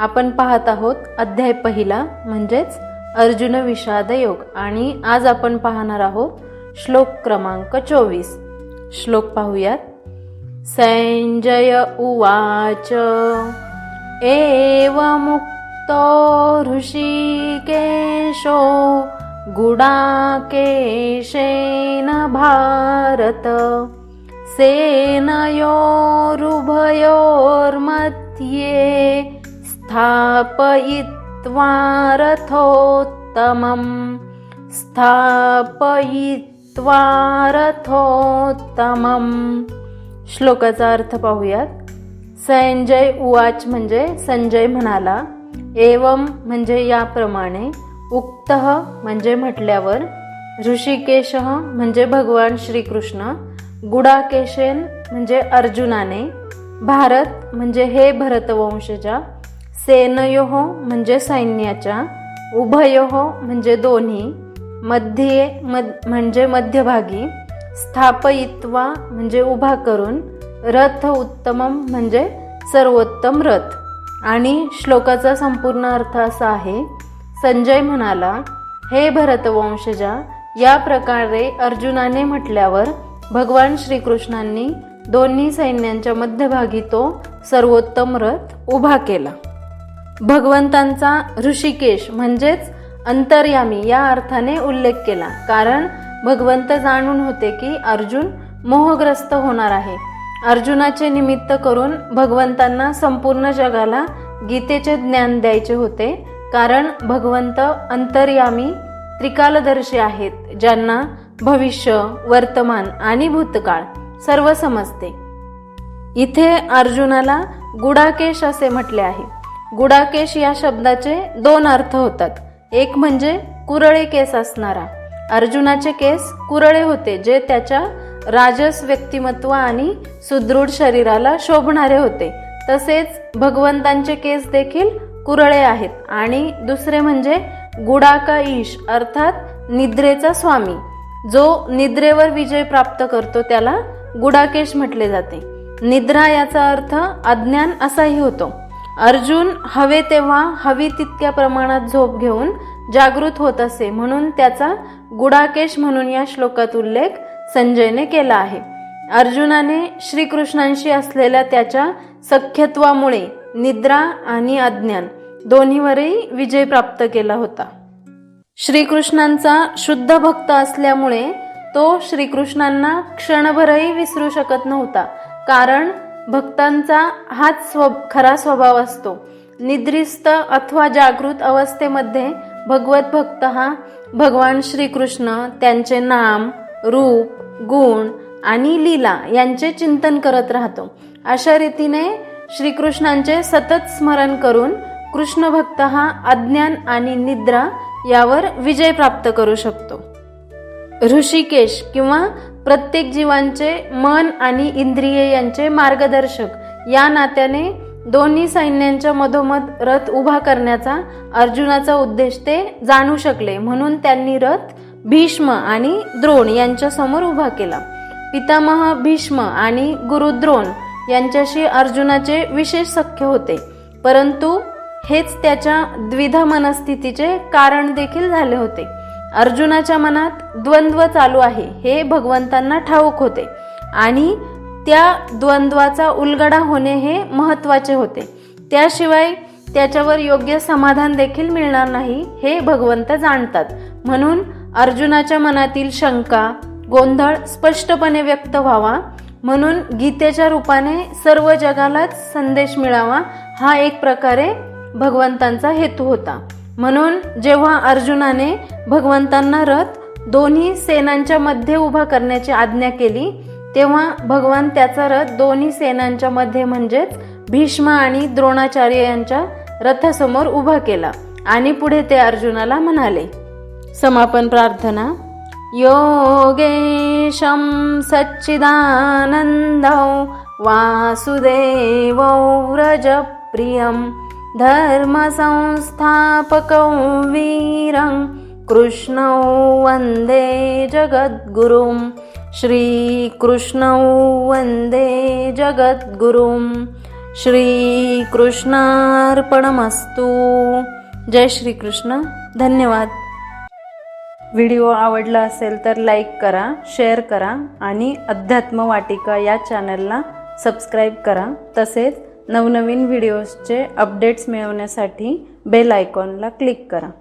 आपण पाहत आहोत अध्याय पहिला म्हणजेच अर्जुन विषाद योग. आणि आज आपण पाहणार आहोत श्लोक क्रमांक चोवीस. श्लोक पाहूयात. संजय उवाच एवमुक्तो ऋषिकेशो गुडाकेशेन भारत सेनयोरुभयोर्मध्ये स्थापयित्वा रथोत्तमं स्थापयित्वा रथोत्तमं। श्लोकाचा अर्थ पाहूयात. संजय उवाच म्हणजे संजय म्हणाला एवम म्हणजे याप्रमाणे उक्त म्हणजे म्हटल्यावर ऋषिकेश म्हणजे भगवान श्रीकृष्ण गुडाकेशेन म्हणजे अर्जुनाने भारत म्हणजे हे भरतवंशजा सेनयोः म्हणजे सैन्याच्या उभयोः म्हणजे दोन्ही मध्ये मध म्हणजे मध्यभागी स्थापयित्वा म्हणजे उभा करून रथ उत्तमम म्हणजे सर्वोत्तम रथ. आणि श्लोकाचा संपूर्ण अर्थ असा आहे संजय म्हणाला हे भरतवंशजा या प्रकारे अर्जुनाने म्हटल्यावर भगवान श्रीकृष्णांनी दोन्ही सैन्यांच्या मध्यभागी तो सर्वोत्तम रथ उभा केला. भगवंतांचा ऋषिकेश म्हणजेच अंतर्यामी या अर्थाने उल्लेख केला. कारण भगवंत जाणून होते की अर्जुन मोहग्रस्त होणार आहे. अर्जुनाचे निमित्त करून भगवंतांना संपूर्ण जगाला गीतेचे ज्ञान द्यायचे होते. कारण भगवंत अंतर्यामी त्रिकालदर्शी आहेत ज्यांना भविष्य वर्तमान आणि भूतकाळ सर्व समजते. इथे अर्जुनाला गुडाकेश असे म्हटले आहे. गुडाकेश या शब्दाचे दोन अर्थ होतात. एक म्हणजे कुरळे केस असणारा. अर्जुनाचे केस कुरळे होते जे त्याच्या राजस व्यक्तिमत्व आणि सुदृढ शरीराला शोभणारे होते. तसेच भगवंतांचे केस देखील कुरळे आहेत. आणि दुसरे म्हणजे गुडाका ईश अर्थात निद्रेचा स्वामी. जो निद्रेवर विजय प्राप्त करतो त्याला गुडाकेश म्हटले जाते. निद्रा याचा अर्थ अज्ञान असाही होतो. अर्जुन हवे तेव्हा हवी तितक्या प्रमाणात झोप घेऊन जागृत होत असे म्हणून त्याचा गुडाकेश म्हणून या श्लोकात उल्लेख संजयने केला आहे. अर्जुनाने श्रीकृष्णांशी असलेल्या त्याच्या सख्यत्वामुळे निद्रा आणि अज्ञान दोन्हीवरही विजय प्राप्त केला होता. श्रीकृष्णांचा शुद्ध भक्त असल्यामुळे तो श्रीकृष्णांना क्षणभरही विसरू शकत नव्हता. कारण भक्तांचा हाच स्व खरा स्वभाव असतो. निद्रिस्त अथवा जागृत अवस्थेमध्ये भगवत भक्त हा भगवान श्रीकृष्ण त्यांचे नाम रूप गुण आणि लीला यांचे चिंतन करत राहतो. अशा रीतीने श्रीकृष्णांचे सतत स्मरण करून कृष्ण भक्त हा अज्ञान आणि निद्रा यावर विजय प्राप्त करू शकतो. ऋषिकेश किंवा प्रत्येक जीवांचे मन आणि इंद्रिये यांचे मार्गदर्शक. या नात्याने दोन्ही सैन्यांच्या मधोमध रथ उभा करण्याचा अर्जुनाचा उद्देश ते जाणू शकले. म्हणून त्यांनी रथ भीष्म आणि द्रोण यांच्या समोर उभा केला. पितामह भीष्म आणि गुरु द्रोण यांच्याशी अर्जुनाचे विशेष सख्य होते. परंतु हेच त्याच्या द्विधा मनस्थितीचे कारण देखील झाले होते. अर्जुनाच्या मनात द्वंद्व चालू आहे हे भगवंतांना ठाऊक होते. आणि त्या द्वंद्वाचा उलगडा होणे हे महत्त्वाचे होते. त्याशिवाय त्याच्यावर योग्य समाधान देखील मिळणार नाही हे भगवंत जाणतात. म्हणून अर्जुनाच्या मनातील शंका गोंधळ स्पष्टपणे व्यक्त व्हावा. म्हणून गीतेच्या रूपाने सर्व जगालाच संदेश मिळावा हा एक प्रकारे भगवंतांचा हेतू होता. म्हणून जेव्हा अर्जुनाने भगवंतांना रथ दोन्ही सेनांच्या मध्ये उभा करण्याची आज्ञा केली तेव्हा भगवान त्याचा रथ दोन्ही सेनांच्या मध्ये म्हणजेच भीष्म आणि द्रोणाचार्य यांच्या रथासमोर उभा केला आणि पुढे ते अर्जुनाला म्हणाले समापन प्रार्थना. योगेशं सच्चिदानन्दौ वासुदेवौ व्रजप्रियं धर्मसंस्थापकौ वीरं कृष्णौ वन्दे जगद्गुरुं श्रीकृष्णौ वन्दे जगद्गुरुं। श्रीकृष्णार्पणमस्तु। जय श्रीकृष्ण धन्यवाद। व्हिडिओ आवडला असेल तर लाईक करा शेअर करा आणि अध्यात्म वाटिका या चॅनलला सबस्क्राईब करा. तसेच नवनवीन व्हिडिओजचे अपडेट्स मिळवण्यासाठी बेल आयकॉनला क्लिक करा.